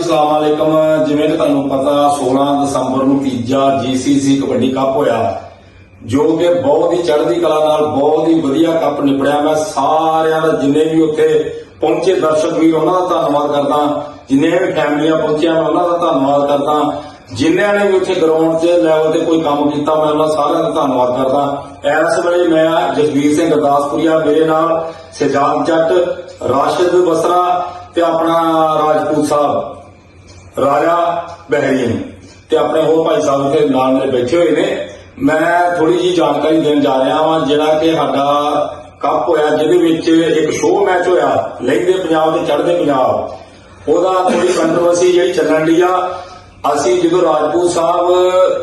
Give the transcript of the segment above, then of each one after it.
ਅਸਲਾਮ ਵਾਲੇਕਮ ਜਿਵੇਂ ਕਿ ਤੁਹਾਨੂੰ ਪਤਾ 16 ਦਸੰਬਰ ਨੂੰ ਤੀਜਾ ਜੀਸੀਸੀ ਕਬੱਡੀ ਕੱਪ ਹੋਇਆ। ਜੋ ਕਿ ਬਹੁਤ ਹੀ ਚੜ੍ਹਦੀ ਕਲਾ ਨਾਲ ਬਹੁਤ ਹੀ ਵਧੀਆ ਕੱਪ ਨਿਬੜਿਆ ਮੈਂ ਸਾਰਿਆਂ ਦਾ ਜਿੰਨੇ ਵੀ ਉੱਥੇ ਪਹੁੰਚੇ ਦਰਸ਼ਕ ਵੀਰ, ਉਹਨਾਂ ਦਾ ਧੰਨਵਾਦ ਕਰਦਾ। ਜਿੰਨੇ ਵੀ ਫੈਮਲੀਆਂ ਪਹੁੰਚੀਆਂ, ਮੈਂ ਉਹਨਾਂ ਦਾ ਧੰਨਵਾਦ ਕਰਦਾ। ਜਿਨ੍ਹਾਂ ਨੇ ਵੀ ਉੱਥੇ ਗਰਾਊਂਡ 'ਚ ਲੈਵਲ ਤੇ ਕੋਈ ਕੰਮ ਕੀਤਾ, ਮੈਂ ਉਹਨਾਂ ਸਾਰਿਆਂ ਦਾ ਧੰਨਵਾਦ ਕਰਦਾ। ਇਸ ਵੇਲੇ ਮੈਂ ਜਸਵੀਰ ਸਿੰਘ ਗੁਰਦਾਸਪੁਰੀਆ ਮੇਰੇ ਨਾਲ ਸਜਾਦ ਜੱਟ, ਰਾਸ਼ਿਦ ਬਸਰਾ ਤੇ ਆਪਣਾ ਰਾਜਪੂਤ ਸਾਹਿਬ। ਰਾਜਾ ਬਹਿਰੀਨ ਤੇ ਆਪਣੇ ਹੋਰ ਭਾਈ ਸਾਹਿਬ ਇੱਥੇ ਨਾਲ ਮੇਰੇ ਬੈਠੇ ਹੋਏ ਨੇ। ਮੈਂ ਥੋੜੀ ਜੀ ਜਾਣਕਾਰੀ ਦੇਣ ਜਾ ਰਿਹਾ ਹਾਂ ਜਿਹੜਾ ਕਿ ਸਾਡਾ ਕੱਪ ਹੋਇਆ, ਜਿਹਦੇ ਵਿੱਚ ਇੱਕ ਸ਼ੋਅ ਮੈਚ ਹੋਇਆ ਲਹਿੰਦੇ ਪੰਜਾਬ ਤੇ ਚੜ੍ਹਦੇ ਪੰਜਾਬ। ਉਹਦਾ ਥੋੜੀ ਕੰਟਰੋਵਰਸੀ ਜਿਹੜੀ ਚੱਲਣ ਦੀ ਆ। ਅਸੀਂ ਜਦੋਂ ਰਾਜਪੂਤ ਸਾਹਿਬ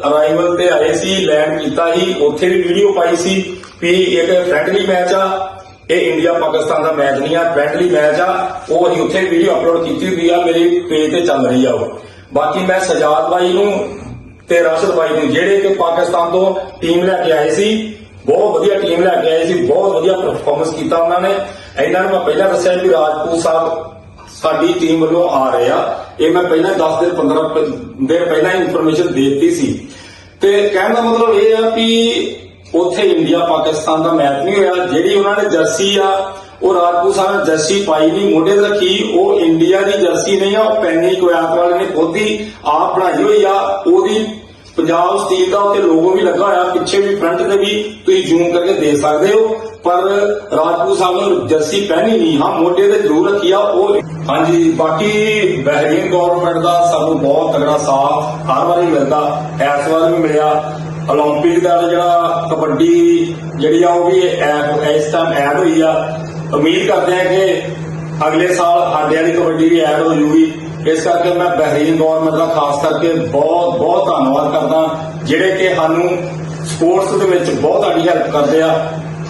ਅਰਾਈਵਲ ਤੇ ਆਏ ਸੀ ਲੈਂਡ ਕੀਤਾ ਸੀ, ਉੱਥੇ ਵੀ ਵੀਡੀਓ ਪਾਈ ਸੀ ਵੀ ਇੱਕ ਫ੍ਰੈਂਡਲੀ ਮੈਚ ਆ। ਇਹ ਇੰਡੀਆ ਪਾਕਿਸਤਾਨ ਦਾ ਮੈਚ ਨਹੀਂ ਆ ਫ੍ਰੈਂਡਲੀ ਮੈਚ ਆ, ਉਹ ਅਸੀਂ ਉੱਥੇ ਵੀਡੀਓ ਅਪਲੋਡ ਕੀਤੀ ਹੋਈ ਆ, ਮੇਰੇ ਪੇਜ ਤੇ ਚੱਲ ਰਹੀ ਆ ਉਹ। ਬਾਕੀ ਮੈਂ ਸਜਾਦ ਬਾਈ ਨੂੰ ਤੇ ਰਾਸ਼ਦ ਬਾਈ ਨੂੰ, ਜਿਹੜੇ ਕਿ ਪਾਕਿਸਤਾਨ ਤੋਂ ਟੀਮ ਲੈ ਕੇ ਆਏ ਸੀ, ਬਹੁਤ ਵਧੀਆ ਟੀਮ ਲੈ ਕੇ ਆਏ ਸੀ, ਬਹੁਤ ਵਧੀਆ ਪਰਫਾਰਮੈਂਸ ਕੀਤਾ ਉਹਨਾਂ ਨੇ। ਇਹਨਾਂ ਨੂੰ ਮੈਂ ਪਹਿਲਾਂ ਦੱਸਿਆ ਵੀ ਰਾਜਪੂਤ ਸਾਹਿਬ ਸਾਡੀ ਟੀਮ ਵੱਲੋਂ ਆ ਰਹੇ ਆ। ਇਹ ਮੈਂ ਪਹਿਲਾਂ 10 ਦਿਨ 15 ਦਿਨ ਪਹਿਲਾਂ ਇਨਫੋਰਮੇਸ਼ਨ ਦੇ ਦਿੱਤੀ ਸੀ। ਤੇ ਕਹਿਣ ਦਾ ਮਤਲਬ ਇਹ ਆ ਵੀ ਉੱਥੇ ਇੰਡੀਆ, ਪਾਕਿਸਤਾਨ ਦਾ ਮੈਚ ਨਹੀਂ ਹੋਇਆ। ਜਿਹੜੀ ਉਹਨਾਂ ਨੇ ਜਰਸੀ ਆ, ਉਹ ਰਾਜਪੂਤ ਸਾਹਿਬ ਜਰਸੀ ਪਾਈ ਨਹੀਂ, ਮੋਢੇ ਤੇ ਰੱਖੀ। ਉਹ ਇੰਡੀਆ ਦੀ ਜਰਸੀ ਨਹੀਂ ਆ, ਉਹ ਪੈਨੀ ਕੁਆਤ ਵਾਲੇ ਨੇ ਖੁਦ ਹੀ ਆਪ ਬਣਾਈ ਹੋਈ ਆ। ਉਹਦੀ ਪੰਜਾਬ ਸਟੀਲ ਦਾ ਉੱਤੇ ਲੋਗੋ ਵੀ ਲੱਗਾ ਹੋਇਆ, ਪਿੱਛੇ ਵੀ ਫਰੰਟ ਤੇ ਵੀ ਤੁਸੀਂ ਜ਼ੂਮ ਕਰਕੇ ਦੇਖ ਸਕਦੇ ਹੋ। ਪਰ ਰਾਜਪੂਤ ਸਾਹਿਬ ਨੂੰ ਜਰਸੀ ਪਹਿਨੀ ਨਹੀਂ। ਹਾਂ, ਮੋਢੇ ਤੇ ਜ਼ਰੂਰ ਰੱਖੀ ਆ, ਉਹ ਹਾਂਜੀ, ਬਾਕੀ ਬਹਿਰੀਨ ਗਵਰਨਮੈਂਟ ਦਾ ਸਾਨੂੰ ਬਹੁਤ ਤਗੜਾ ਸਾਥ ਹਰ ਵਾਰੀ ਮਿਲਦਾ ਇਸ ਵਾਰ ਵੀ ਮਿਲਿਆ। 올림픽 ਦਾ ਜਿਹੜਾ ਕਬੱਡੀ ਜਿਹੜੀ ਆ ਉਹ ਵੀ ਐਪ ਇਸ ਟਾਈਮ ਐਡ ਹੋਈ ਆ ਉਮੀਦ ਕਰਦੇ ਆ ਕਿ ਅਗਲੇ ਸਾਲ ਸਾਡੇ ਵਾਲੀ ਕਬੱਡੀ ਵੀ ਐਡ ਹੋ ਜੂਗੀ ਇਸ ਕਰਕੇ ਮੈਂ ਬਹਿਰੀਨ ਗਵਰਨਮੈਂਟ ਦਾ ਖਾਸ ਕਰਕੇ ਬਹੁਤ ਬਹੁਤ ਧੰਨਵਾਦ ਕਰਦਾ ਜਿਹੜੇ ਕਿ ਸਾਨੂੰ ਸਪੋਰਟਸ ਦੇ ਵਿੱਚ ਬਹੁਤ ਸਾਡੀ ਹੈਲਪ ਕਰਦੇ ਆ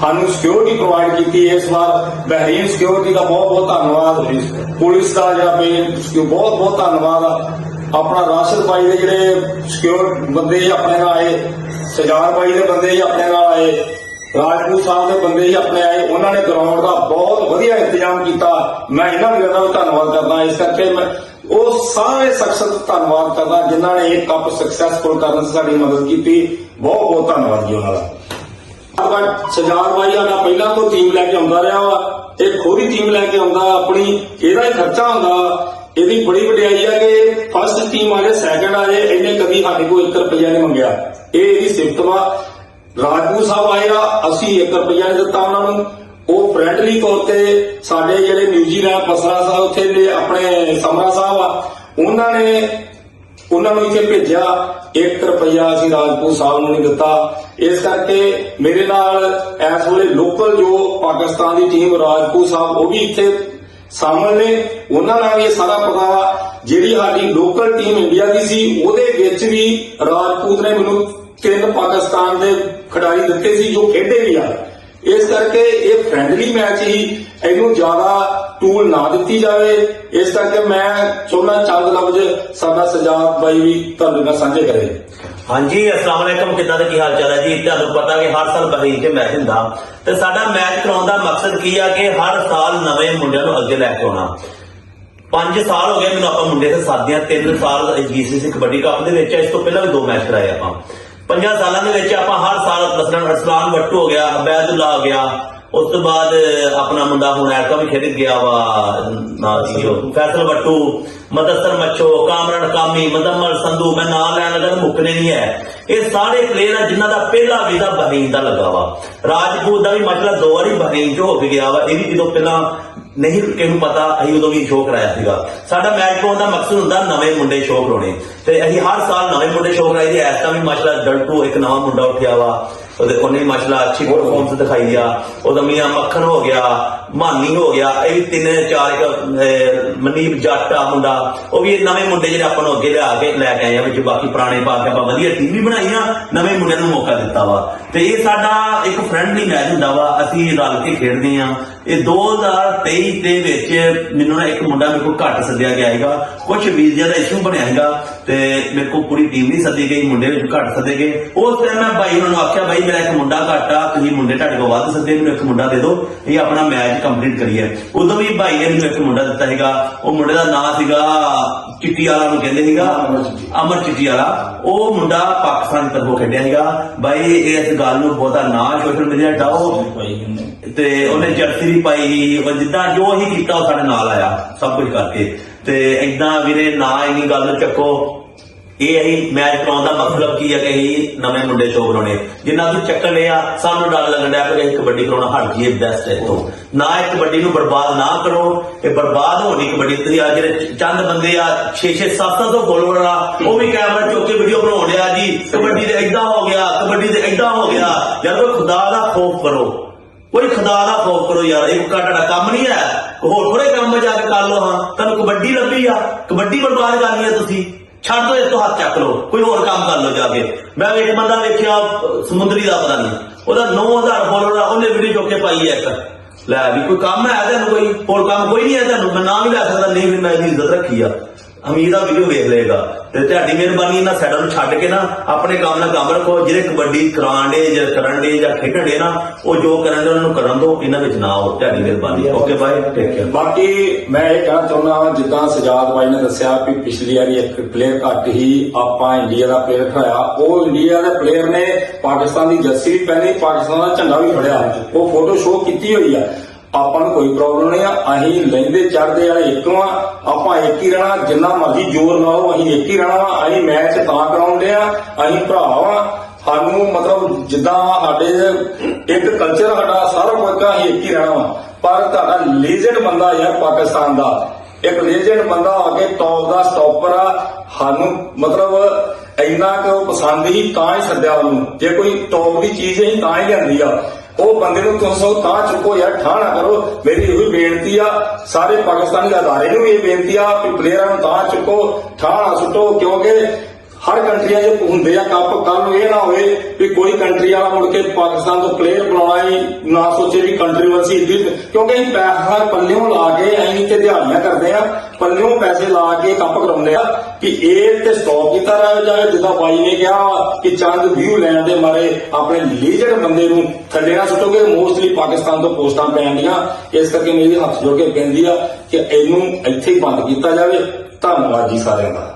ਸਾਨੂੰ ਸਿਕਿਉਰਿਟੀ ਪ੍ਰੋਵਾਈਡ ਕੀਤੀ ਇਸ ਵਾਰ ਬਹਿਰੀਨ ਸਿਕਿਉਰਿਟੀ ਦਾ ਬਹੁਤ ਬਹੁਤ ਧੰਨਵਾਦ ਪੁਲਿਸ ਦਾ ਜਿਹੜਾ ਵੀ ਬਹੁਤ ਬਹੁਤ ਧੰਨਵਾਦ ਆ ਆਪਣਾ ਰਾਸ਼ਦ ਭਾਈ ਦੇ ਜਿਹੜੇ ਸਿਕਿਉਰ ਬੰਦੇ ਹੀ ਆਪਣੇ ਨਾਲ ਆਏ ਸਜਾਰ ਭਾਈ ਦੇ ਬੰਦੇ ਹੀ ਆਪਣੇ ਨਾਲ ਆਏ, ਰਾਜਪੂਤ ਸਾਹਿਬ ਦੇ ਬੰਦੇ ਹੀ ਆਪਣੇ ਆਏ, ਉਹਨਾਂ ਨੇ ਗਰਾਊਂਡ ਦਾ ਬਹੁਤ ਵਧੀਆ ਇੰਤਜ਼ਾਮ ਕੀਤਾ। ਮੈਂ ਇਹਨਾਂ ਵੀਰਾਂ ਦਾ ਧੰਨਵਾਦ ਕਰਦਾ, ਇਸ ਕਰਕੇ ਮੈਂ ਉਹ ਸਾਰੇ ਸ਼ਖਸ ਦਾ ਧੰਨਵਾਦ ਕਰਦਾ, ਜਿਨ੍ਹਾਂ ਨੇ ਇਹ ਕੱਪ ਸਕਸੈਸਫੁਲ ਕਰਨ 'ਚ ਸਾਡੀ ਮਦਦ ਕੀਤੀ। ਬਹੁਤ ਬਹੁਤ ਧੰਨਵਾਦ ਜੀ ਉਹਨਾਂ ਦਾ। ਆਪਣਾ ਸਜਾਦ ਭਾਈ ਆਣਾ ਪਹਿਲਾਂ ਤੋਂ ਟੀਮ ਲੈ ਕੇ ਆਉਂਦਾ ਰਿਹਾ ਵਾ ਇਹ ਖੋਰੀ ਟੀਮ ਲੈ ਕੇ ਆਉਂਦਾ, ਆਪਣੀ ਇਹਦਾ ਹੀ ਖਰਚਾ ਹੁੰਦਾ। ਇਹਦੀ ਬੜੀ ਵਡਿਆਈ ਆ ਕਿ ਫਸਟ ਟੀਮ ਆ ਸੈਕੰਡ ਆ ਇਹਨੇ ਕਦੀ ਸਾਡੇ ਕੋਲ 1 ਰੁਪਿਆ ਨਹੀਂ ਮੰਗਿਆ। ਇਹ ਇਹਦੀ ਸਿਫਤ ਵਾ। ਰਾਜਪੂਤ ਸਾਹਿਬ ਆਏ ਆ, ਅਸੀਂ 1 ਰੁਪਿਆ ਨਹੀਂ ਦਿੱਤਾ ਉਹਨਾਂ ਨੂੰ। ਉਹ ਫ੍ਰੈਂਡਲੀ ਤੌਰ ਤੇ ਸਾਡੇ ਜਿਹੜੇ ਨਿਊਜ਼ੀਲੈਂਡ ਬਸਰਾ ਸਾਹਿਬ ਉੱਥੇ ਦੇ ਆਪਣੇ ਸਮਰਾ ਸਾਹਿਬ ਆ, ਉਹਨਾਂ ਨੇ, ਉਹਨਾਂ ਨੂੰ ਇੱਥੇ ਭੇਜਿਆ। 1 ਰੁਪਿਆ ਅਸੀਂ ਰਾਜਪੂਤ ਸਾਹਿਬ ਨੂੰ ਨਹੀਂ ਦਿੱਤਾ। ਇਸ ਕਰਕੇ ਮੇਰੇ ਨਾਲ ਇਸ ਵੇਲੇ ਲੋਕਲ ਜੋ ਪਾਕਿਸਤਾਨ ਦੀ ਟੀਮ ਰਾਜਪੂਤ ਸਾਹਿਬ, ਉਹ ਵੀ ਇੱਥੇ ਸ਼ਾਮਲ ਨੇ ਉਹਨਾਂ ਨਾਲ ਇਹ ਸਾਰਾ ਪਤਾ ਵਾ ਜਿਹੜੀ ਸਾਡੀ ਲੋਕਲ ਟੀਮ ਇੰਡੀਆ ਦੀ ਸੀ, ਉਹਦੇ ਵਿੱਚ ਵੀ ਰਾਜਪੂਤ ਨੇ ਮੈਨੂੰ ਤਿੰਨ ਪਾਕਿਸਤਾਨ ਦੇ ਖਿਡਾਰੀ ਦਿੱਤੇ ਸੀ, ਜੋ ਖੇਡੇ ਵੀ ਆ। ਇਸ ਕਰਕੇ ਇਹ ਫ੍ਰੈਂਡਲੀ ਮੈਚ ਹੀ ਇਹਨੂੰ ਜ਼ਿਆਦਾ ਟੂਲ ਨਾ ਦਿੱਤੀ ਜਾਵੇ। ਇਸ ਕਰਕੇ ਮੈਂ ਚਾਹੁੰਦਾ ਚੰਦ ਲਫ਼ਜ਼ ਸਾਡਾ ਸਜਾਦ ਬਾਈ ਵੀ ਤੁਹਾਡੇ ਨਾਲ ਸਾਂਝੇ ਕਰੇ। ਹਾਂਜੀ, ਅਸਲਾਮ ਵਾਲੇਕਮ ਕਿੱਦਾਂ ਦਾ, ਕੀ ਹਾਲ ਚਾਲ ਹੈ ਜੀ? ਤੁਹਾਨੂੰ ਪਤਾ ਕਿ ਹਰ ਸਾਲ ਬਹਰੀਨ 'ਚ ਮੈਚ ਹੁੰਦਾ। ਤੇ ਸਾਡਾ ਮੈਚ ਕਰਾਉਣ ਦਾ ਮਕਸਦ ਕੀ ਆ ਕਿ ਹਰ ਸਾਲ ਨਵੇਂ ਮੁੰਡਿਆਂ ਨੂੰ ਅੱਗੇ ਲੈ ਕੇ ਆਉਣਾ। 5 ਸਾਲ ਹੋ ਗਏ ਮੈਨੂੰ ਆਪਾਂ ਮੁੰਡੇ ਤੇ ਸਾਥ 3 ਸਾਲ ਜੀਸੀਸੀ ਕਬੱਡੀ ਕੱਪ ਦੇ ਵਿੱਚ ਇਸ ਤੋਂ ਪਹਿਲਾਂ ਵੀ ਦੋ ਮੈਚ ਕਰਾਏ ਆਪਾਂ। ਪੰਜਾਂ ਸਾਲਾਂ ਦੇ ਵਿੱਚ ਆਪਾਂ ਹਰ ਸਾਲ ਮਸਲਨ ਅਰਸਲਾਨ ਵੱਟੂ ਹੋ ਗਿਆ, ਅਬੈਦੁੱਲਾ ਹੋ ਗਿਆ। ਉਸ ਤੋਂ ਬਾਅਦ ਆਪਣਾ ਮੁੰਡਾ ਹੁਣ ਐਰਕਾ ਵੀ ਖੇਡ ਗਿਆ ਵਾ ਨਾ ਜੀ ਫੈਸਲ ਬੱਟੂ ਮਦਸਰ ਮੱਛੋ ਕਾ ਕਾਮੀ ਮਦਮਲ ਸੰਧੂ, ਮੈਂ ਨਾਂ ਲੈਣ ਲੱਗਾ ਮੁੱਕਨੇ ਨਹੀਂ ਹੈ। ਇਹ ਸਾਰੇ ਪਲੇਅਰ ਆ ਜਿਨ੍ਹਾਂ ਦਾ ਪਹਿਲਾ ਵੀਜ਼ਾ ਬਹਰੀਨ ਦਾ ਲੱਗਾ ਵਾ। ਰਾਜਪੂਤ ਦਾ ਵੀ ਮਸਲਾ ਦੋ ਵਾਰੀ ਬਹਰੀਨ 'ਚ ਹੋ ਕੇ ਗਿਆ ਵਾ। ਇਹ ਵੀ ਜਦੋਂ ਪਹਿਲਾਂ ਨਹੀਂ ਕਿਹਨੂੰ ਪਤਾ, ਅਸੀਂ ਉਦੋਂ ਵੀ ਸ਼ੋਅ ਕਰਾਇਆ ਸੀਗਾ। ਸਾਡਾ ਮੈਚ ਪਾਉਣ ਦਾ ਮਕਸਦ ਹੁੰਦਾ ਨਵੇਂ ਮੁੰਡੇ ਸ਼ੋਅ ਕਰਾਉਣੇ। ਤੇ ਅਸੀਂ ਹਰ ਸਾਲ ਨਵੇਂ ਮੁੰਡੇ ਸ਼ੋਅ ਕਰਾਈ ਦੇ ਐਸ ਤਾਂ ਵੀ ਮਾਸ਼ਾਅੱਲਾ ਡਲਟੂ ਇੱਕ ਨਵਾਂ ਮੁੰਡਾ ਉੱਠਿਆ ਵਾ। ਉਹਦੇ ਉਹਨੇ ਮਾਸ਼ਾਅੱਲਾ ਅੱਛੀ ਪਰਫਾਰਮੈਂਸ ਦਿਖਾਈ ਆ। ਉਹਦਾ ਮੀਆਂ ਮੱਖਣ ਹੋ ਗਿਆ ਮਾਨੀ ਹੋ ਗਿਆ ਇਹ ਵੀ ਤਿੰਨ ਚਾਰ ਮਨੀਪ ਜੱਟ ਮੁੰਡਾ। ਉਹ ਵੀ ਨਵੇਂ ਮੁੰਡੇ ਜਿਹੜੇ ਆਪਾਂ ਨੂੰ ਅੱਗੇ ਲਿਆ ਕੇ ਲੈ ਕੇ ਆਏ ਆ ਵਿੱਚ ਬਾਕੀ ਪੁਰਾਣੇ ਪਾ ਕੇ ਆਪਾਂ ਵਧੀਆ ਟੀਮ ਵੀ ਬਣਾਈ ਆ ਨਵੇਂ ਮੁੰਡਿਆਂ ਨੂੰ ਮੌਕਾ ਦਿੱਤਾ ਵਾ। ਤੇ ਇਹ ਸਾਡਾ ਇੱਕ ਫ੍ਰੈਂਡਲੀ ਮੈਚ ਹੁੰਦਾ ਵਾ ਅਸੀਂ ਰਲ ਕੇ ਖੇਡਦੇ ਆ। ਇਹ 2023 ਦੇ ਵਿੱਚ ਮੈਨੂੰ ਨਾ ਇੱਕ ਮੁੰਡਾ ਮੇਰੇ ਕੋਲ ਘੱਟ ਸੱਦਿਆ ਗਿਆ ਹੈਗਾ ਕੁਝ ਵੀਜ਼ਾ ਦਾ ਇਸ਼ੂ ਬਣਿਆ ਹੈਗਾ ਤੇ ਮੇਰੇ ਕੋਲ ਪੂਰੀ ਟੀਮ ਨਹੀਂ ਸੱਦੀ ਗਈ ਮੁੰਡੇ ਵਿੱਚ ਘੱਟ ਸੱਦੇ ਗਏ। ਉਸ ਟਾਈਮ ਮੈਂ ਬਾਈ ਉਹਨਾਂ ਨੂੰ ਆਖਿਆ ਬਾਈ ਮੇਰਾ ਇੱਕ ਮੁੰਡਾ ਘੱਟ ਤੁਸੀਂ ਮੁੰਡੇ ਤੁਹਾਡੇ ਕੋਲ ਵੱਧ ਸਕਦੇ ਮੈਨੂੰ ਇੱਕ ਮੁੰਡਾ ਦੇ ਦਿਓ ਇਹ ਆਪਣਾ ਮੈਚ ਕੰਪਲੀਟ ਕਰੀਏ। ਉਦੋਂ ਵੀ ਭਾਈ ਨੇ ਮੈਨੂੰ ਇੱਕ ਮੁੰਡਾ ਦਿੱਤਾ ਸੀਗਾ ਉਹ ਮੁੰਡੇ ਦਾ ਨਾਂ ਸੀਗਾ ਚਿੱਟੀ ਵਾਲਾ ਨੂੰ ਕਹਿੰਦੇ ਸੀਗਾ ਅਮਰ ਚਿੱਟੀ। ਵਾਲਾ ਉਹ ਮੁੰਡਾ ਪਾਕਿਸਤਾਨ ਤਰਫੋਂ ਖੇਡਿਆ ਸੀਗਾ। ਬਾਈ ਇਸ ਗੱਲ ਨੂੰ ਬਹੁਤਾ ਨਾ ਸੋਸ਼ਲ ਮੀਡੀਆ ਡਾਓ। ਭਾਈ ਤੇ ਉਹਨੇ ਜਰਸੀ ਵੀ ਪਾਈ ਸੀ, ਉਹ ਜਿੱਦਾਂ ਜੋ ਹੀ ਕੀਤਾ ਉਹ ਸਾਡੇ ਨਾਲ ਆਇਆ ਸਭ ਕੁਝ ਕਰਕੇ। ਤੇ ਇਦਾਂ ਵੀਰੇ ਨਾ ਇੰਨੀ ਗੱਲ ਨੂੰ ਚੱਕੋ। ਇਹ ਅਸੀਂ ਮੈਚ ਕਰਾਉਣ ਦਾ ਮਤਲਬ ਕੀ ਹੈ ਕਿ ਅਸੀਂ ਨਵੇਂ ਮੁੰਡੇ ਚੋਂ ਬਣਾਉਣੇ ਜਿੰਨਾ ਤੁਸੀਂ ਚੱਕਰ ਲਿਆ, ਸਾਨੂੰ ਡਰ ਲੱਗਣ ਡਿਆ ਕਿ ਅਸੀਂ ਕਬੱਡੀ ਕਰਾਉਣਾ ਹਟ ਜੀਏ ਬੈਸਟ ਹੈ ਤੋਂ ਨਾ ਇਹ ਕਬੱਡੀ ਨੂੰ ਬਰਬਾਦ ਨਾ ਕਰੋ, ਇਹ ਬਰਬਾਦ ਹੋਣੀ ਕਬੱਡੀ। ਤੁਸੀਂ ਆ ਜਿਹੜੇ ਚੰਦ ਬੰਦੇ ਆ 6 6 7 700 ਫੋਲੋਅਰ ਆ, ਉਹ ਵੀ ਕੈਮਰਾ ਚੁੱਕ ਕੇ ਵੀਡੀਓ ਬਣਾਉਣ ਡਿਆ ਜੀ। ਕਬੱਡੀ ਦੇ ਇਦਾਂ ਹੋ ਗਿਆ, ਕਬੱਡੀ ਦੇ ਇਦਾਂ ਹੋ ਗਿਆ। ਜਦੋਂ ਖੁਦਾ ਦਾ ਖੌਫ ਕਰੋ। ਕੋਈ ਖੁਦਾ ਦਾ ਖੌਫ ਕਰੋ ਯਾਰ, ਇਹ ਤੁਹਾਡਾ ਕੰਮ ਨਹੀਂ ਹੈ। ਹੋਰ ਥੋੜੇ ਕੰਮ ਜਾ ਕੇ ਕਰ ਲਓ ਹਾਂ। ਤੁਹਾਨੂੰ ਕਬੱਡੀ ਲੱਭੀ ਆ। ਕਬੱਡੀ ਬਰਬਾਦ ਕਰਨੀ ਹੈ ਤੁਸੀਂ। ਛੱਡ ਦੋ ਇਸ ਤੋਂ ਹੱਥ ਚੱਕ ਲਓ। ਕੋਈ ਹੋਰ ਕੰਮ ਕਰ ਲਓ ਜਾ ਕੇ। ਮੈਂ ਇੱਕ ਬੰਦਾ ਵੇਖਿਆ, ਸਮੁੰਦਰੀ ਦਾ, ਪਤਾ ਨਹੀਂ। ਉਹਦਾ 9000 ਫੋਲੋਅਰ ਆ, ਉਹਨੇ ਵੀਡੀਓ ਚੁੱਕ ਕੇ ਪਾਈ ਹੈ ਇੱਕ। ਲੈ ਵੀ ਕੋਈ ਕੰਮ ਹੈ ਤੁਹਾਨੂੰ ਕੋਈ? ਹੋਰ ਕੰਮ ਕੋਈ ਨਹੀਂ ਹੈ ਤੁਹਾਨੂੰ ਮੈਂ ਨਾਮ ਹੀ ਲੈ ਸਕਦਾ। ਨਹੀਂ, ਫਿਰ ਮੈਂ ਇਹਦੀ ਇੱਜ਼ਤ ਰੱਖੀ ਆ। ਅਮੀਰ ਵੀਡੀਓ ਵੇਖ ਲਏਗਾ। ਤੇ ਤੁਹਾਡੀ ਮਿਹਰਬਾਨੀ ਇਹਨਾਂ ਸਾਈਡਾਂ ਨੂੰ ਛੱਡ ਕੇ ਨਾ ਆਪਣੇ ਕੰਮ ਨਾਲ ਕੰਮ ਰੱਖੋ। ਜਿਹੜੇ ਕਬੱਡੀ ਕਰਾਉਣ ਜਾਂ ਕਰਨ ਜਾਂ ਖੇਡਣ ਨਾ, ਉਹ ਜੋ ਕਰਨ ਉਹਨਾਂ ਨੂੰ ਕਰਨ ਦਿਓ। ਇਹਨਾਂ ਵਿੱਚ ਨਾ ਆਓ। ਤੁਹਾਡੀ ਮਿਹਰਬਾਨੀ। Okay, bye. ਟੇਕ ਕੇਅਰ ਬਾਕੀ ਮੈਂ ਇਹ ਕਹਿਣਾ ਚਾਹੁੰਦਾ ਹਾਂ ਜਿੱਦਾਂ ਸਜਾਦ ਬਾਈ ਨੇ ਦੱਸਿਆ ਕਿ ਪਿਛਲੀ ਵਾਰੀ ਇੱਕ ਪਲੇਅਰ ਘੱਟ ਹੀ ਆਪਾਂ ਇੰਡੀਆ ਦਾ ਪਲੇਅਰ ਖੜਾਇਆ। ਉਹ ਇੰਡੀਆ ਦੇ ਪਲੇਅਰ ਨੇ ਪਾਕਿਸਤਾਨ ਦੀ ਜਰਸੀ ਵੀ ਪਹਿਨੀ ਪਾਕਿਸਤਾਨ ਦਾ ਝੰਡਾ ਵੀ ਫੜਿਆ। ਉਹ ਫੋਟੋ ਸ਼ੋਅ ਕੀਤੀ ਹੋਈ ਆ। ਆਪਾਂ ਨੂੰ ਕੋਈ ਪ੍ਰੋਬਲਮ ਨਹੀਂ ਆ, ਅਸੀਂ ਲੈਂਦੇ ਚੜਦੇ ਵਾਲੇ ਇੱਕੋ ਆ, ਆਪਾਂ ਇੱਕ ਹੀ ਰਹਿਣਾ, ਜਿੰਨਾ ਮਰਜ਼ੀ ਜ਼ੋਰ ਲਾਓ, ਅਸੀਂ ਇੱਕ ਹੀ ਰਹਿਣਾ ਵਾ, ਅਸੀਂ ਮੈਚ ਤਾਂ ਕਰਾਉਂਦੇ ਆ, ਅਸੀਂ ਭਰਾ ਵਾ। ਸਾਨੂੰ ਮਤਲਬ ਜਿੱਦਾਂ ਸਾਡੇ ਇੱਕ ਕਲਚਰ ਸਾਡਾ ਸਾਰਾ ਕੁਝ ਅਸੀਂ ਇੱਕ ਹੀ ਰਹਿਣਾ ਵਾ। ਪਰ ਤੁਹਾਡਾ ਲੀਜੈਂਡ ਬੰਦਾ ਯਾਰ ਪਾਕਿਸਤਾਨ ਦਾ। ਇੱਕ ਲੀਜੈਂਡ ਬੰਦਾ ਆ ਕੇ ਟੌਪ ਦਾ ਸਟਾਪਰ ਆ, ਸਾਨੂੰ ਮਤਲਬ ਇੰਨਾ ਕਿ ਉਹ ਪਸੰਦ ਹੀ ਤਾਂ ਹੀ ਸੱਦਿਆ ਉਹਨੂੰ। ਜੇ ਕੋਈ ਟੌਪ ਦੀ ਚੀਜ਼ ਹੀ ਤਾਂ ਹੀ ਲਿਆਂਦੀ ਆ। ਉਹ ਬੰਦੇ ਨੂੰ ਤੁਸੀਂ ਤਾਂ ਚੁੱਕੋ ਯਾਰ, ਠਾਹ ਨਾ ਕਰੋ। ਮੇਰੀ ਇਹੋ ਬੇਨਤੀ ਆ, ਸਾਰੇ ਪਾਕਿਸਤਾਨੀ ਅਦਾਰੇ ਨੂੰ ਵੀ ਇਹ ਬੇਨਤੀ ਆ ਕਿ ਪਲੇਅਰਾਂ ਨੂੰ ਤਾਂ ਚੁੱਕੋ, ਠਾਹ ਨਾ ਸੁੱਟੋ, ਕਿਉਂਕਿ ਹਰ ਕੰਟਰੀਆਂ 'ਚ ਹੁੰਦੇ ਆ, ਕੱਪ ਕੱਲ ਨੂੰ ਇਹ ਨਾ ਹੋਵੇ ਵੀ ਕੋਈ ਕੰਟਰੀ ਵਾਲਾ ਮੁੜ ਕੇ ਪਾਕਿਸਤਾਨ ਤੋਂ ਪਲੇਅਰ ਬੁਲਾਉਣਾ ਹੀ ਨਾ ਸੋਚੇ ਵੀ ਕੰਟਰੀਵਰਸੀ ਇੱਦੀ ਕਿਉਂਕਿ ਅਸੀਂ ਪੈਸਾ ਪੱਲਿਓਂ ਲਾ ਕੇ ਅਸੀਂ ਤੇ ਦਿਹਾੜੀਆਂ ਕਰਦੇ ਆ, ਪੱਲਿਓਂ ਪੈਸੇ ਲਾ ਕੇ ਕੱਪ ਕਰਾਉਂਦੇ ਆ ਕਿ ਇਹ ਤੇ ਸਟਾਪ ਕੀਤਾ ਰਹਿ ਜਾਵੇ ਜਿੱਦਾਂ ਬਾਈ ਨੇ ਕਿਹਾ ਕਿ ਚੰਦ ਵਿਊ ਲੈਣ ਦੇ ਮਾਰੇ ਆਪਣੇ ਲੀਜਰ ਬੰਦੇ ਨੂੰ ਥੱਲੇ ਨਾ ਸੁੱਟੋਗੇ ਮੋਸਟਲੀ ਪਾਕਿਸਤਾਨ ਤੋਂ ਪੋਸਟਾਂ ਪੈਣਦੀਆਂ ਇਸ ਕਰਕੇ ਮੇਰੀ ਹੱਥ ਜੋੜ ਕੇ ਬੇਨਤੀ ਆ ਕਿ ਇਹਨੂੰ ਇੱਥੇ ਹੀ ਬੰਦ ਕੀਤਾ ਜਾਵੇ। ਧੰਨਵਾਦ ਜੀ ਸਾਰਿਆਂ ਦਾ।